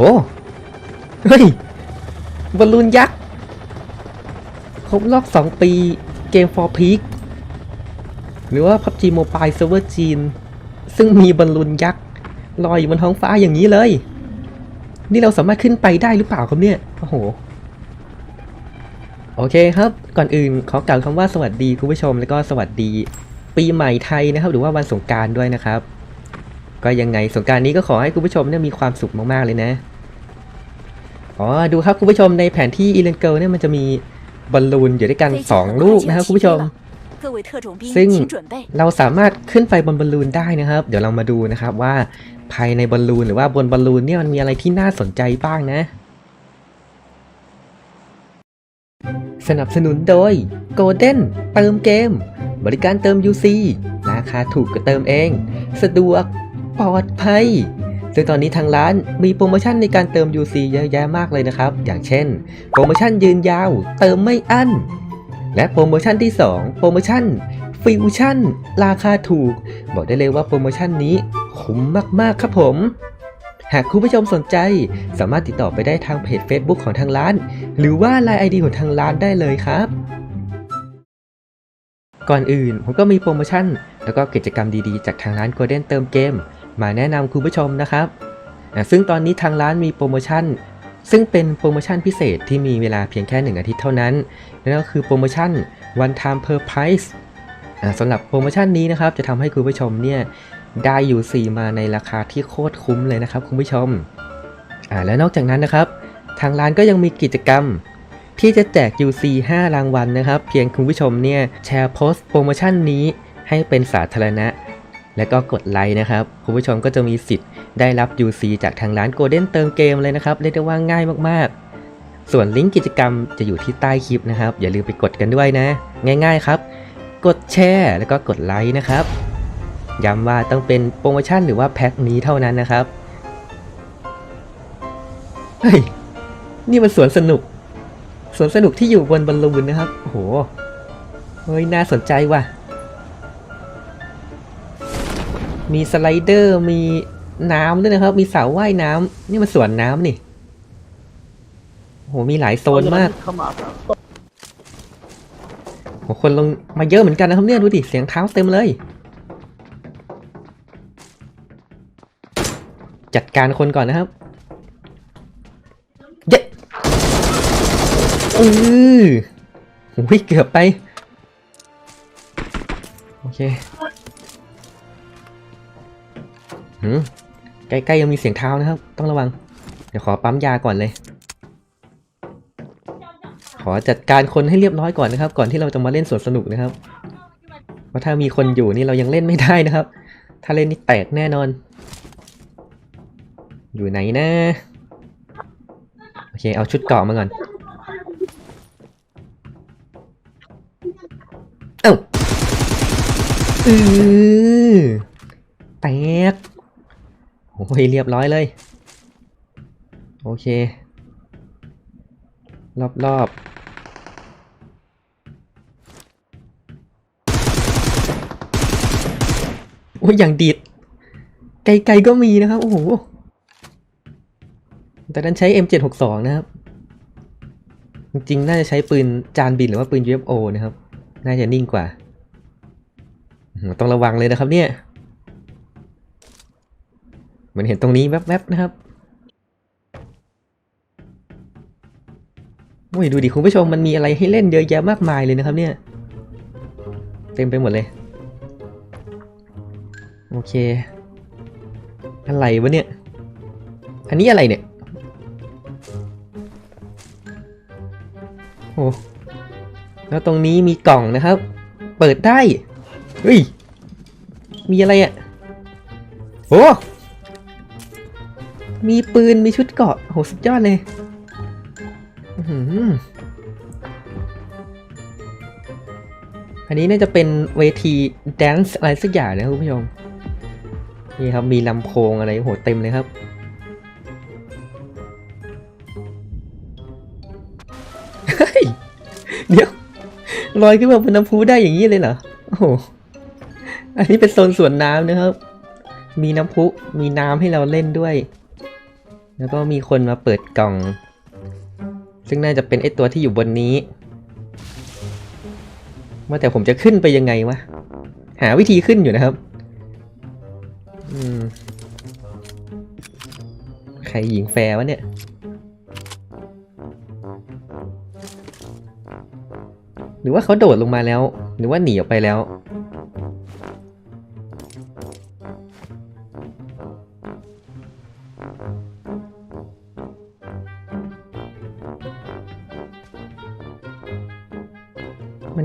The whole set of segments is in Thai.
โอ้เฮ้ยบอลลูนยักษ์ครบรอบสองปีเกม for peak หรือว่า PUBG Mobile Server จีน ซึ่งมีบอลลูนยักษ์ลอยอยู่บนท้องฟ้าอย่างนี้เลย นี่เราสามารถขึ้นไปได้หรือเปล่าครับเนี่ย โอ้โห โอเคครับ ก่อนอื่นขอกล่าวคำว่าสวัสดีคุณผู้ชม แล้วก็สวัสดี ปีใหม่ไทยนะครับ หรือว่าวันสงการด้วยนะครับ ก็ยังไงสงการนี้ก็ขอให้คุณผู้ชมเนี่ยมีความสุขมากๆเลยนะ อ๋อดูครับคุณผู้ชมในแผนที่อีเลนเกิลเนี่ยมันจะมีบอลลูนอยู่ด้วยกัน 2 ลูกนะครับคุณผู้ชม ซึ่งเราสามารถขึ้นไปบนบอลลูนได้นะครับ เดี๋ยวเรามาดูนะครับว่าภายในบอลลูนหรือว่าบนบอลลูนเนี่ยมันมีอะไรที่น่าสนใจบ้างนะ สนับสนุนโดย Golden เติมเกม บริการเติม UC ราคาถูกก็เติมเอง สะดวกปลอดภัย ซึ่งตอนนี้ทางร้านมีโปรโมชั่นในการเติม UC เยอะแยะมากเลยนะครับ อย่างเช่น โปรโมชั่นยืนยาว เติมไม่อั้น และโปรโมชั่นที่ 2 โปรโมชั่นฟิวชั่นราคาถูก บอกได้เลยว่าโปรโมชั่นนี้คุ้มมากๆครับผม หากคุณผู้ชมสนใจ สามารถติดต่อไปได้ทางเพจ Facebook ของทางร้าน หรือว่า Line ID ของทางร้านได้เลยครับ ก่อนอื่นผมก็มีโปรโมชั่น แล้วก็กิจกรรมดีๆ จากทางร้าน Golden เติมเกม มาแนะนำคุณผู้ชมนะครับ ซึ่งตอนนี้ทางร้านมีโปรโมชั่น ซึ่งเป็นโปรโมชั่นพิเศษที่มีเวลาเพียงแค่ 1 อาทิตย์เท่านั้น นั่นก็คือโปรโมชั่น one time per price สำหรับโปรโมชั่นนี้นะครับจะทำให้คุณผู้ชมเนี่ยได้ UC มาในราคาที่โคตรคุ้มเลยนะครับคุณผู้ชม และนอกจากนั้นนะครับ ทางร้านก็ยังมีกิจกรรมที่จะแจก UC 5 รางวัลนะครับ เพียงคุณผู้ชมเนี่ยแชร์โพสต์โปรโมชั่นนี้ให้เป็นสาธารณะ และก็กดไลค์นะครับ คุณผู้ชมก็จะมีสิทธิ์ได้รับ UC จากทางร้าน Golden เติมเกมเลยนะครับ เรียกได้ว่าง่ายมากๆ ส่วนลิงก์กิจกรรมจะอยู่ที่ใต้คลิปนะครับ อย่าลืมไปกดกันด้วยนะ ง่าย ๆ ครับ กดแชร์แล้วก็กดไลค์นะครับ ย้ำว่าต้องเป็นโปรโมชั่นหรือว่าแพ็คนี้เท่านั้นนะครับ เฮ้ย นี่มันสวนสนุก สวนสนุกที่อยู่บนบอลลูนนะครับโอ้โหเฮ้ย น่าสนใจว่ะ มีสไลเดอร์มีน้ำด้วยนะครับ มีสระว่ายน้ำนี่มันสวนน้ำนี่โอ้โหมีหลายโซนมากโอ้โหคนลงมาเยอะเหมือนกันนะครับเนี่ยดูดิเสียงเท้าเต็มเลย จัดการคนก่อนนะครับเย้อือโอ้ยเกือบไป โอเค หืมใกล้ๆยังมีเสียงเท้านะครับ ต้องระวัง เดี๋ยวขอปั๊มยาก่อนเลย ขอจัดการคนให้เรียบร้อยก่อนนะครับ ก่อนที่เราจะมาเล่นสวนสนุกนะครับเพราะถ้ามีคนอยู่นี่เรายังเล่นไม่ได้นะครับ ถ้าเล่นนี่แตกแน่นอน อยู่ไหนนะ โอเค เอาชุดเกาะมาก่อน เอ้าอือแตก โอ้ยเรียบร้อยเลย โอเค รอบรอบโอ้ยอย่างดีด ไกลๆก็มีนะครับ โอ้โห แต่นั้นใช้ M762 นะครับ จริงๆ น่าจะใช้ปืนจานบินหรือว่าปืน UFO นะครับ น่าจะนิ่งกว่า ต้องระวังเลยนะครับเนี่ย มือนเห็นตรงนี้แวบๆนะครับโอ้ยดูดิคุณผู้ชมมันมีอะไรให้เล่นเยอะแยะมากมายเลยนะครับเนี่ย เต็มไปหมดเลย โอเค อะไรวะเนี่ย อันนี้อะไรเนี่ยโอ้แล้วตรงนี้มีกล่องนะครับ เปิดได้ เฮ้ย มีอะไรอะ่ะโอ้ มีปืน มีชุดเกาะโหสุดยอดเลยอันนี้น่าจะเป็นเวทีแดนซ์อะไรสักอย่างนะครับคุณผู้ชม นี่ครับมีลำโพงอะไรโหเต็มเลยครับเฮ้ยเดี๋ยวลอยขึ้นมาบนน้ำพุได้อย่างนี้เลยเหรอ โอ้โห อันนี้เป็นโซนสวนน้ำนะครับ มีน้ำพุ มีน้ำให้เราเล่นด้วย แล้วก็มีคนมาเปิดกล่อง ซึ่งน่าจะเป็นไอตัวที่อยู่บนนี้ ว่าแต่ผมจะขึ้นไปยังไงวะ หาวิธีขึ้นอยู่นะครับ อืม ใครหญิงแฟร์วะเนี่ยหรือว่าเขาโดดลงมาแล้ว หรือว่าหนีออกไปแล้ว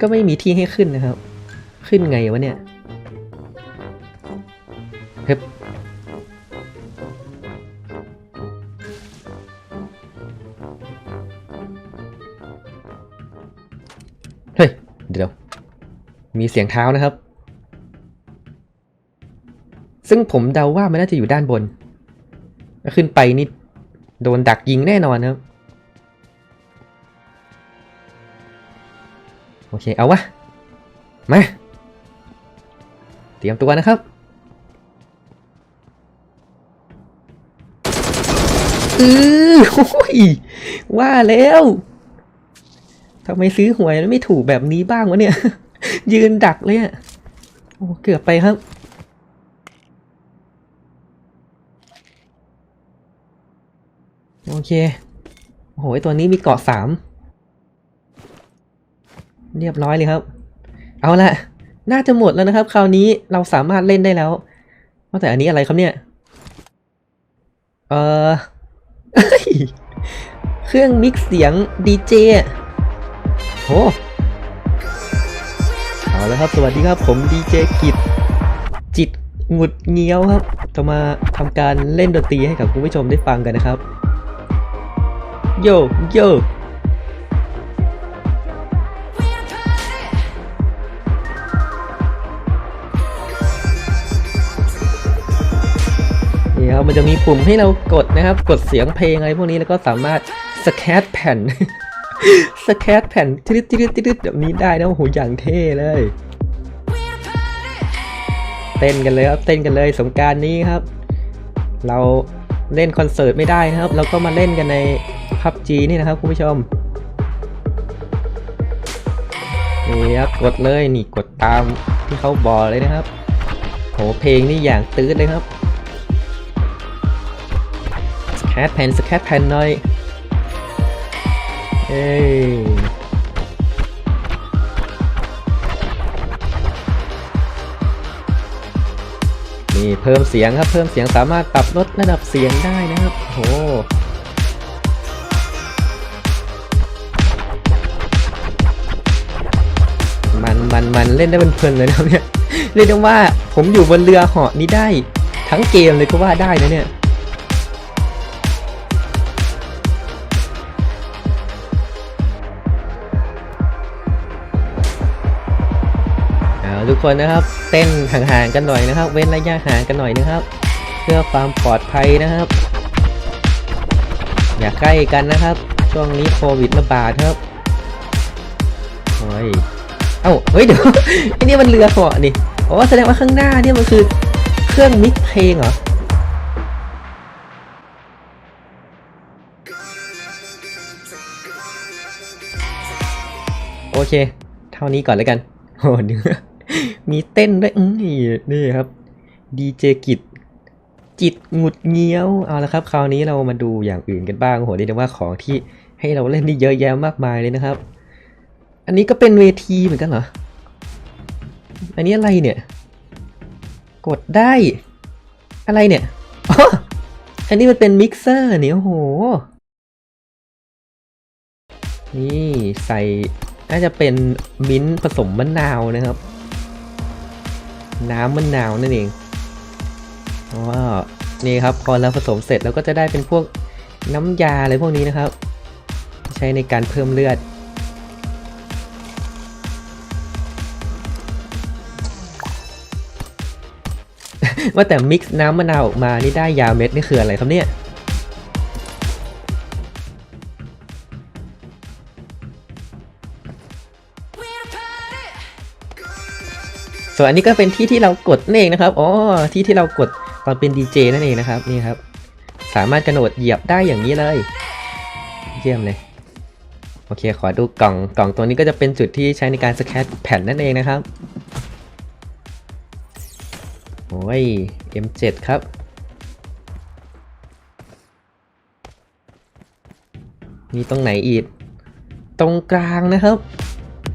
ก็ไม่มีที่ให้ขึ้นนะครับ ขึ้นไงวะเนี่ยเฮ้ยเฮ้ยเดี๋ยว มีเสียงเท้านะครับ ซึ่งผมเดาว่ามันน่าจะอยู่ด้านบน ขึ้นไปนี่โดนดักยิงแน่นอนนะครับ เค เอาวะ มา เตรียมตัวนะครับอือโอ้ยว่าแล้วทำไมซื้อหวยแล้วไม่ถูกแบบนี้บ้างวะเนี่ย ยืนดักเลยอะโอ้เกือบไปครับ โอเคโอ้โหตัวนี้มีเกาะสาม เรียบร้อยเลยครับ เอาละน่าจะหมดแล้วนะครับ คราวนี้เราสามารถเล่นได้แล้วว่าแต่อันนี้อะไรครับเนี่ย เออเครื่องมิกซ์เสียงดีเจโหเอาละครับ สวัสดีครับผมดีเจกิจจิตหงุดเงี้ยวครับ จะมาทำการเล่นดนตรีให้กับคุณผู้ชมได้ฟังกันนะครับ โยโย นี่ครับมันจะมีปุ่มให้เรากดนะครับ กดเสียงเพลงอะไรพวกนี้แล้วก็สามารถสแคตแผ่นสแคตแผ่นติดติดติดแบบนี้ได้นะโอ้โหอย่างเท่เลย เต้นกันเลยครับเต้นกันเลยสงการนี้ครับ เราเล่นคอนเสิร์ตไม่ได้นะครับ เราก็มาเล่นกันในพับจีนี่นะครับคุณผู้ชมนี่ครับกดเลยนี่กดตามที่เขาบอกเลยนะครับโหเพลงนี่อย่างตื้ดเลยครับ แคตแผ่นสแคตแผ่นหน่อย เอ้ยนี่เพิ่มเสียงครับ เพิ่มเสียงสามารถปรับลดระดับเสียงได้นะครับ โหมันมันมันเล่นได้เพลินเลยนะเนี่ย เรียกได้ว่าผมอยู่บนเรือเหาะนี้ได้ทั้งเกมเลยก็ว่าได้นะเนี่ย ทุกคนนะครับ เต้นห่างๆกันหน่อยนะครับ เว้นระยะห่างกันหน่อยนะครับ เพื่อความปลอดภัยนะครับ อย่าใกล้กันนะครับ ช่วงนี้โควิดระบาดครับโอ้ยเอ้าเฮ้ยเดี๋ยวไอ้นี่มันเรือเหาะนี่อ๋อแสดงว่าข้างหน้าเนี่ยมันคือเครื่องมิกซ์เพลงเหรอโอเค เท่านี้ก่อนแล้วกันโอ้เนื้อ มีเต้นด้วยนี่นี่ครับดีเจกิจจิตหงุดเงี้ยวเอาละครับ คราวนี้เรามาดูอย่างอื่นกันบ้างโอ้โหเรียกได้ว่าของที่ให้เราเล่นนี่เยอะแยะมากมายเลยนะครับ อันนี้ก็เป็นเวทีเหมือนกันเหรอ อันนี้อะไรเนี่ย กดได้ อะไรเนี่ยอ๋ออันนี้มันเป็นมิกเซอร์เนี่ยโอ้โห นี่ใส่น่าจะเป็นมิ้นผสมมะนาวนะครับ น้ำมะนาวนั่นเองว้าวนี่ครับพอเราผสมเสร็จเราก็จะได้เป็นพวกน้ำยาอะไรพวกนี้นะครับ ใช้ในการเพิ่มเลือด ว่าแต่มิกซ์น้ำมะนาวออกมานี่ได้ยาเม็ดนี่คืออะไรครับเนี่ย ส่วนอันนี้ก็เป็นที่ที่เรากดนั่นเองนะครับ อ๋อ ที่ที่เรากดตอนเป็นดีเจนั่นเองนะครับ นี่ครับ สามารถกระโดดเหยียบได้อย่างนี้เลย เยี่ยมเลย โอเค ขอดูกล่อง กล่องตัวนี้ก็จะเป็นจุดที่ใช้ในการสแคตแผ่นนั่นเองนะครับ โอ้ย M7 ครับมีตรงไหนอีก ตรงกลางนะครับ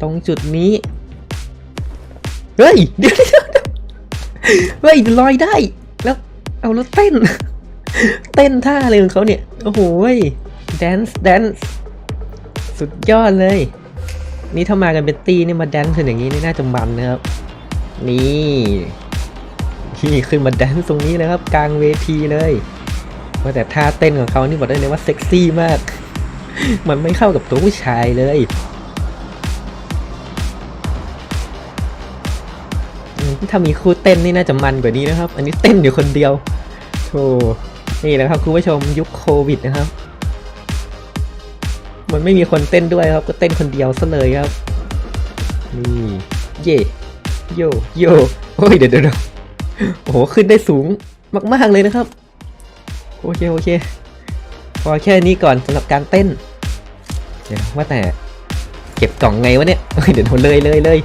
ตรงจุดนี้ ฮ้ยเดี๋ยวเดี๋ยวเวเฮ้ยลอยได้ แล้วเอาแล้วเต้น เต้นท่าอะไรของเขาเนี่ย โอ้โหแดนซ์แดนซ์สุดยอดเลย นี่ถ้ามากันเป็นตีนี่มาแดนซ์กันอย่างนี้นี่น่าจะมันนะครับ นี่นี่ขึ้นมาแดนซ์ตรงนี้เลยครับ กลางเวทีเลยว่าแต่ท่าเต้นของเขานี่บอกได้เลยว่าเซ็กซี่มาก มันไม่เข้ากับตัวผู้ชายเลย ถ้ามีคู่เต้นนี่น่าจะมันกว่านี้นะครับ อันนี้เต้นอยู่คนเดียวโธ่นี่แหละครับคุณผู้ชมยุคโควิดนะครับ มันไม่มีคนเต้นด้วยครับ ก็เต้นคนเดียวซะเลยครับ นี่เย่โยโยโอ้ยเดี๋ยวเดี๋ยวโอ้โหขึ้นได้สูงมาก ๆ เลยนะครับ โอเคโอเคพอแค่นี้ก่อนสำหรับการเต้น เดี๋ยวว่าแต่เก็บกล่องไงวะเนี่ยเดี๋ยวเลยเลยเลย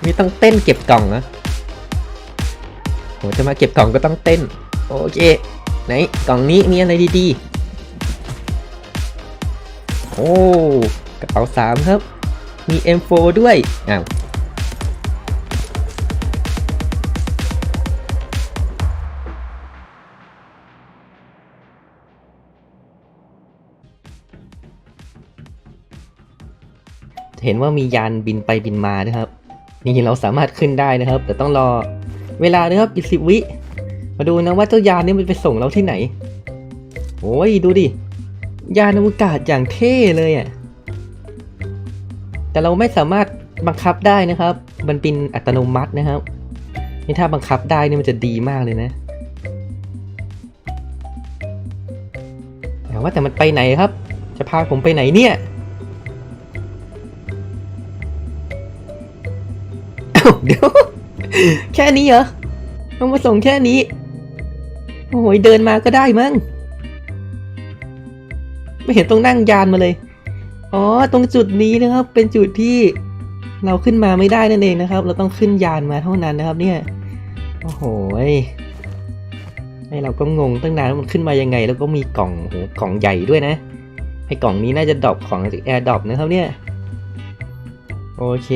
ไมีต้องเต้นเก็บกล่องนะ โหจะมาเก็บกล่องก็ต้องเต้น โอเค ไหนกล่องนี้มีอะไรดีๆ โอ้ กระเป๋าสามครับ มี M4 ด้วย อ้าว เห็นว่ามียานบินไปบินมานะครับ นี่เราสามารถขึ้นได้นะครับ แต่ต้องรอ เวลานะครับอีกสิบวิ มาดูนะว่าเจ้ายานนี้มันไปส่งเราที่ไหน โอ้ยดูดิ ยานอวกาศอย่างเท่เลยอะ่ะ แต่เราไม่สามารถบังคับได้นะครับ มันเป็นอัตโนมัตินะครับ นี่ถ้าบังคับได้นี่มันจะดีมากเลยนะ แต่ว่าแต่มันไปไหนครับ จะพาผมไปไหนเนี่ยเดี๋ยว แค่นี้เหรอต้องมาส่งแค่นี้ โอ้ยเดินมาก็ได้มั้ง ไม่เห็นต้องนั่งยานมาเลย อ๋อ ตรงจุดนี้นะครับ เป็นจุดที่เราขึ้นมาไม่ได้นั่นเองนะครับ เราต้องขึ้นยานมาเท่านั้นนะครับ เนี่ย โอ้โหไอเราก็งงตั้งนานว่ามันขึ้นมายังไง แล้วก็มีกล่องโอ้โหกล่องใหญ่ด้วยนะ ไอกล่องนี้น่าจะดรอปของจากแอร์ดรอปนะครับเนี่ย โอเค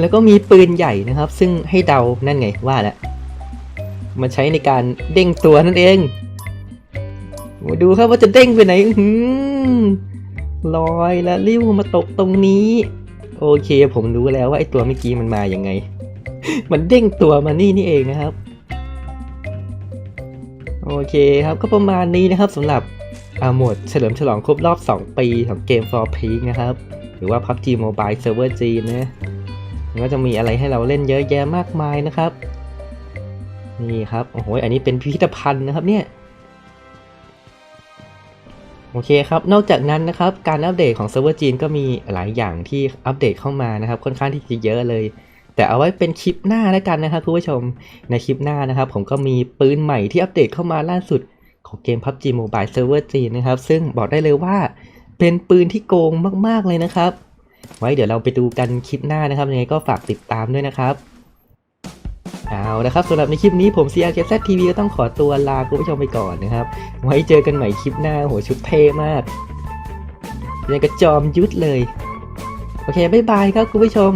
แล้วก็มีปืนใหญ่นะครับ ซึ่งให้เดานั่นไงว่าแล้วมันใช้ในการเด้งตัวนั่นเองมาดูครับว่าจะเด้งไปไหนหือลอยแล้วริ้วมาตกตรงนี้ โอเค ผมรู้แล้วว่าไอตัวเมื่อกี้มันมาอย่างไง มันเด้งตัวมานี่นี่เองนะครับ โอเคครับก็ประมาณนี้นะครับสำหรับอาหมดเฉลิมฉลองครบรอบ 2 ปีของเกม For Peak นะครับ หรือว่า PUBG Mobile Server G นะมัน ก็จะมีอะไรให้เราเล่นเยอะแยะมากมายนะครับ นี่ครับโอ้โหอันนี้เป็นพิพิธภัณฑ์นะครับเนี่ยโอเคครับ นอกจากนั้นนะครับ การอัปเดตของเซิร์ฟเวอร์จีนก็มีหลายอย่างที่อัปเดตเข้ามานะครับ ค่อนข้างที่จะเยอะเลย แต่เอาไว้เป็นคลิปหน้าแล้วกันนะครับคุณผู้ชม ในคลิปหน้านะครับ ผมก็มีปืนใหม่ที่อัปเดตเข้ามาล่าสุดของเกม PUBG Mobile Server จีนนะครับ ซึ่งบอกได้เลยว่าเป็นปืนที่โกงมาก ๆ เลยนะครับ ไว้เดี๋ยวเราไปดูกันคลิปหน้านะครับยังไงก็ฝากติดตามด้วยนะครับเอาละครับสำหรับในคลิปนี้ผม CRKZ TV ก็ต้องขอตัวลาคุณผู้ชมไปก่อนนะครับ ไว้เจอกันใหม่คลิปหน้าโหชุดเท่มากยังกระจอมยุทธเลย โอเค บ๊ายบายครับคุณผู้ชม